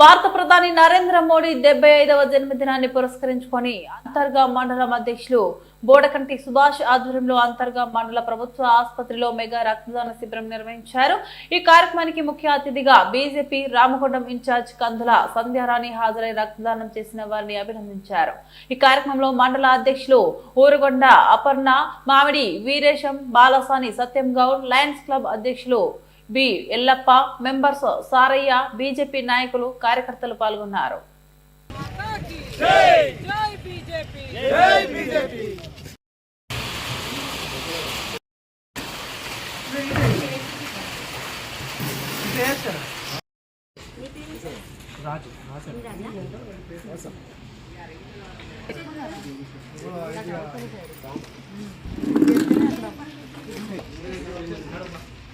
భారత ప్రధాని నరేంద్ర మోడీ డెబ్బై ఐదవ జన్మదినాన్ని పురస్కరించుకొని అంతర్గా మండలం అధ్యక్షులు బోడకంటి సుభాష్ ఆధ్వర్యంలో అంతర్గా మండల ప్రభుత్వ ఆసుపత్రిలో మెగా రక్తదాన శిబిరం నిర్వహించారు. ఈ కార్యక్రమానికి ముఖ్య అతిథిగా బీజేపీ రామకొండం ఇన్ఛార్జ్ కందుల సంధ్యారాణి హాజరై రక్తదానం చేసిన వారిని అభినందించారు. ఈ కార్యక్రమంలో మండల అధ్యక్షులు ఊరుగొండ అపర్ణ మామిడి వీరేశం బాలసాని సత్యం గౌడ్ లయన్స్ క్లబ్ అధ్యక్షులు B. Yellappa members Saraiah BJP నాయకులు కార్యకర్తలు పాల్గొన్నారు. రాజు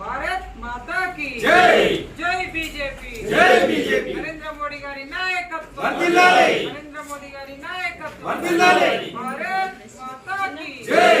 భారత్ మాతా కి జై జై బీజేపీ జై బీజేపీ నరేంద్ర మోడీ గారి నాయకత్వం వర్ధిల్లాలి. నరేంద్ర మోడీ గారి నాయకత్వం వర్ధిల్లాలి. భారత్ మాతా కి జై.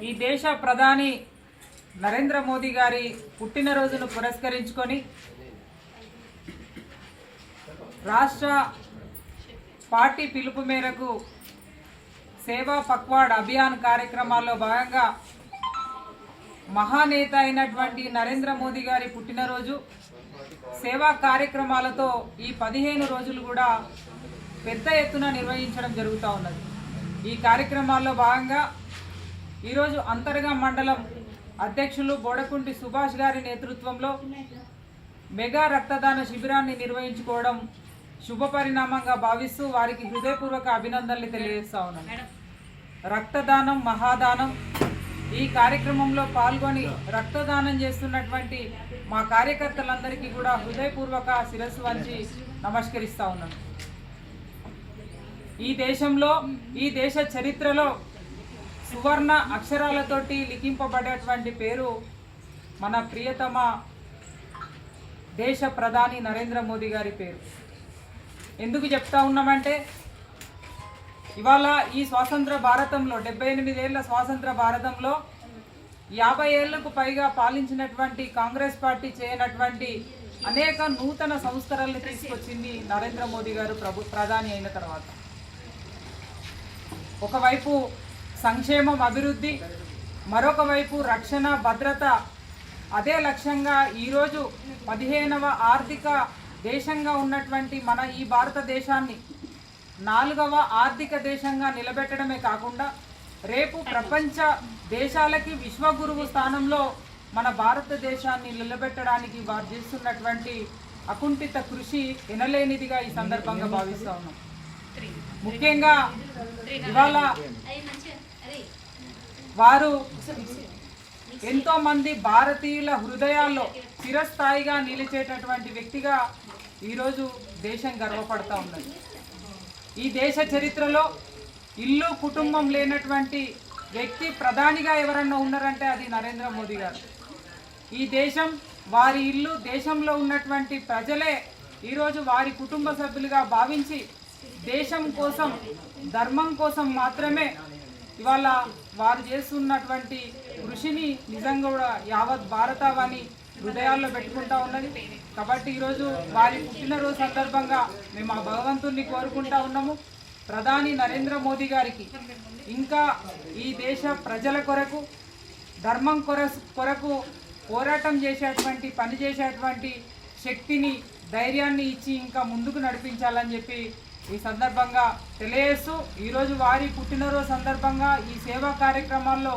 ఈ దేశ ప్రధాని నరేంద్ర మోదీ గారి పుట్టినరోజును పురస్కరించుకొని రాష్ట్ర పార్టీ పిలుపు మేరకు సేవా పక్వాడ్ అభియాన్ కార్యక్రమాల్లో భాగంగా మహానేత అయినటువంటి నరేంద్ర మోదీ గారి పుట్టినరోజు. సేవా కార్యక్రమాలతో ఈ పదిహేను రోజులు కూడా పెద్ద ఎత్తున నిర్వహించడం జరుగుతూ ఉన్నది. ఈ కార్యక్రమాల్లో భాగంగా ఈరోజు అంతర్గా మండలం అధ్యక్షులు బోడకుంటి సుభాష్ గారి నేతృత్వంలో మెగా రక్తదాన శిబిరాన్ని నిర్వహించుకోవడం శుభ పరిణామంగా భావిస్తూ వారికి హృదయపూర్వక అభినందనలు తెలియజేస్తా ఉన్నాను రక్తదానం మహాదానం ఈ కార్యక్రమంలో పాల్గొని రక్తదానం చేస్తున్నటువంటి మా కార్యకర్తలందరికీ కూడా హృదయపూర్వక శిరస్సు వంచి నమస్కరిస్తా ఉన్నాను ఈ దేశంలో ఈ దేశ చరిత్రలో సువర్ణ అక్షరాలతోటి లిఖింపబడేటువంటి పేరు మన ప్రియతమ దేశ ప్రధాని నరేంద్ర మోదీ గారి పేరు. ఎందుకు చెప్తా ఉన్నామంటే ఇవాళ ఈ స్వాతంత్ర భారతంలో డెబ్బై ఎనిమిదేళ్ళ స్వాతంత్ర భారతంలో యాభై ఏళ్ళకు పైగా పాలించినటువంటి కాంగ్రెస్ పార్టీ చేయనటువంటి అనేక నూతన సంస్కరణలు తీసుకొచ్చింది నరేంద్ర మోదీ గారు ప్రభు ప్రధాని అయిన తర్వాత. ఒకవైపు సంక్షేమం అభివృద్ధి మరొక వైపు రక్షణ భద్రత. అదే లక్ష్యంగా ఈరోజు పదిహేనవ ఆర్థిక దేశంగా ఉన్నటువంటి మన ఈ భారతదేశాన్ని నాలుగవ ఆర్థిక దేశంగా నిలబెట్టడమే కాకుండా రేపు ప్రపంచ దేశాలకి విశ్వగురువు స్థానంలో మన భారతదేశాన్ని నిలబెట్టడానికి వారు చేస్తున్నటువంటి అకుంఠిత కృషి ఎనలేనిదిగా ఈ సందర్భంగా భావిస్తా ఉన్నాం ముఖ్యంగా ఇవాళ వారు ఎంతో మంది భారతీయుల హృదయాల్లో చిరస్థాయిగా నిలిచేటటువంటి వ్యక్తిగా ఈరోజు దేశం గర్వపడతా ఉన్నది. ఈ దేశ చరిత్రలో ఇల్లు కుటుంబం లేనటువంటి వ్యక్తి ప్రధానిగా ఎవరన్నా ఉన్నారంటే అది నరేంద్ర మోదీ గారు. ఈ దేశం వారి ఇల్లు దేశంలో ఉన్నటువంటి ప్రజలే ఈరోజు వారి కుటుంబ సభ్యులుగా భావించి దేశం కోసం ధర్మం కోసం మాత్రమే ఇవాళ వారు చేస్తున్నటువంటి కృషిని నిజంగా కూడా యావత్ భారతావాణి హృదయాల్లో పెట్టుకుంటా ఉన్నది. కాబట్టి ఈరోజు వారి పుట్టినరోజు సందర్భంగా మేము ఆ భగవంతుణ్ణి కోరుకుంటా ఉన్నాము. ప్రధాని నరేంద్ర మోదీ గారికి ఇంకా ఈ దేశ ప్రజల కొరకు ధర్మం కొర కొరకు పోరాటం చేసేటువంటి పని చేసేటువంటి శక్తిని ధైర్యాన్ని ఇచ్చి ఇంకా ముందుకు నడిపించాలని చెప్పి ఈ సందర్భంగా తెలియజేస్తూ ఈరోజు వారి పుట్టినరోజు సందర్భంగా ఈ సేవా కార్యక్రమాల్లో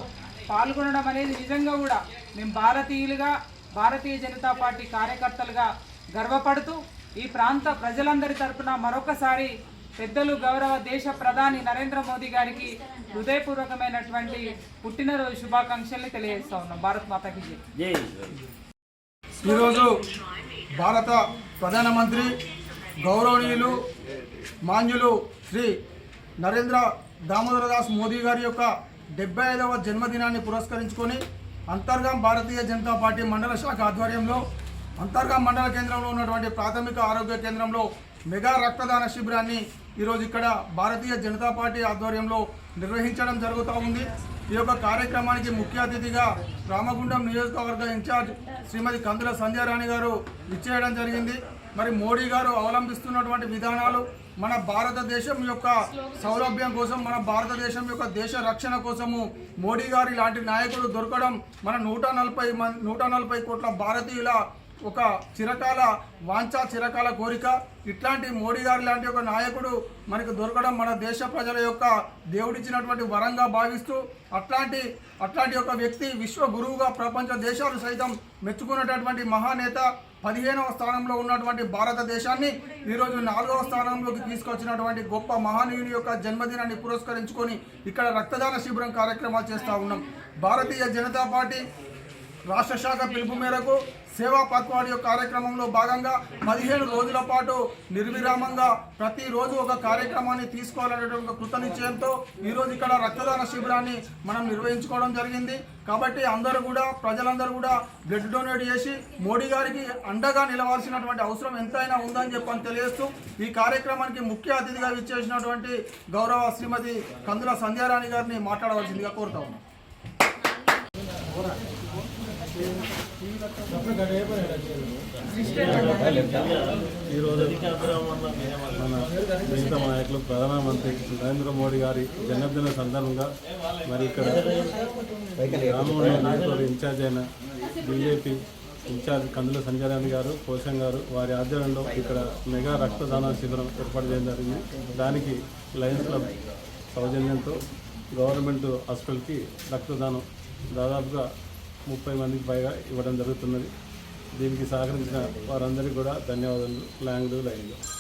పాల్గొనడం అనేది నిజంగా కూడా మేము భారతీయులుగా భారతీయ జనతా పార్టీ కార్యకర్తలుగా గర్వపడుతూ ఈ ప్రాంత ప్రజలందరి తరపున మరొకసారి పెద్దలు గౌరవ దేశ ప్రధాని నరేంద్ర మోదీ గారికి హృదయపూర్వకమైనటువంటి పుట్టినరోజు శుభాకాంక్షల్ని తెలియజేస్తా ఉన్నాం. భారత్ మాతాకి జై. ఈరోజు భారత ప్రధానమంత్రి గౌరవనీయులు మాన్యులు శ్రీ నరేంద్ర దామోదర దాస్ మోదీ గారి యొక్క డెబ్బై ఐదవ జన్మదినాన్ని పురస్కరించుకొని అంతర్గాం భారతీయ జనతా పార్టీ మండల శాఖ ఆధ్వర్యంలో అంతర్గాం మండల కేంద్రంలో ఉన్నటువంటి ప్రాథమిక ఆరోగ్య కేంద్రంలో మెగా రక్తదాన శిబిరాన్ని ఈరోజు ఇక్కడ భారతీయ జనతా పార్టీ ఆధ్వర్యంలో నిర్వహించడం జరుగుతూ ఉంది. ఈ యొక్క కార్యక్రమానికి ముఖ్య అతిథిగా రామగుండం నియోజకవర్గ ఇన్ఛార్జ్ శ్రీమతి కందుల సంధ్యారాణి గారు ఇచ్చేయడం జరిగింది. మరి మోడీ గారు అవలంబిస్తున్నటువంటి విధానాలు మన భారతదేశం యొక్క సౌలభ్యం కోసం మన భారతదేశం యొక్క దేశ రక్షణ కోసము మోడీ గారి లాంటి నాయకులు దొరకడం మన నూట నలభై నూట నలభై కోట్ల భారతీయుల ఒక చిరకాల వాంఛా చిరకాల కోరిక. ఇట్లాంటి మోడీ గారు లాంటి ఒక నాయకుడు మనకు దొరకడం మన దేశ ప్రజల యొక్క దేవుడిచ్చినటువంటి వరంగా భావిస్తూ అట్లాంటి అట్లాంటి ఒక వ్యక్తి విశ్వ గురువుగా ప్రపంచ దేశాలు సైతం మెచ్చుకున్నటువంటి మహానేత పదిహేనవ స్థానంలో ఉన్నటువంటి భారతదేశాన్ని ఈరోజు నాలుగవ స్థానంలోకి తీసుకొచ్చినటువంటి గొప్ప మహానీయుని యొక్క జన్మదినాన్ని పురస్కరించుకొని ఇక్కడ రక్తదాన శిబిరం కార్యక్రమాలు చేస్తూ ఉన్నాం. భారతీయ జనతా పార్టీ రాష్ట్ర శాఖ పిలుపు మేరకు సేవా పత్వాడి యొక్క కార్యక్రమంలో భాగంగా పదిహేను రోజుల పాటు నిర్విరామంగా ప్రతిరోజు ఒక కార్యక్రమాన్ని తీసుకోవాలనేటువంటి ఒక కృత నిశ్చయంతో ఈరోజు ఇక్కడ రక్తదాన శిబిరాన్ని మనం నిర్వహించుకోవడం జరిగింది. కాబట్టి అందరూ కూడా ప్రజలందరూ కూడా బ్లడ్ డొనేట్ చేసి మోడీ గారికి అండగా నిలవాల్సినటువంటి అవసరం ఎంతైనా ఉందని చెప్పని తెలియజేస్తూ ఈ కార్యక్రమానికి ముఖ్య అతిథిగా ఇచ్చేసినటువంటి గౌరవ శ్రీమతి కందుల సంధ్యారాణి గారిని మాట్లాడవలసిందిగా కోరుతా ఉన్నాం. ఈరోజు మన మిగతా నాయకులు ప్రధానమంత్రి నరేంద్ర మోడీ గారి జన్మదిన సందర్భంగా మరి ఇక్కడ రామమోహన్ నాయకుడు ఇన్ఛార్జ్ అయిన బీజేపీ ఇన్ఛార్జ్ కందుల సంజయరాణి గారు పోషం గారు వారి ఆధ్వర్యంలో ఇక్కడ మెగా రక్తదాన శిబిరం ఏర్పాటు చేయడం జరిగింది. దానికి లయన్స్ క్లబ్ సౌజన్యంతో గవర్నమెంట్ హాస్పిటల్కి రక్తదానం దాదాపుగా ముప్పై మందికి పైగా ఇవ్వడం జరుగుతున్నది. దీనికి సహకరించిన వారందరికీ కూడా ధన్యవాదాలు. ల్యాంగ్లు లైన్లు.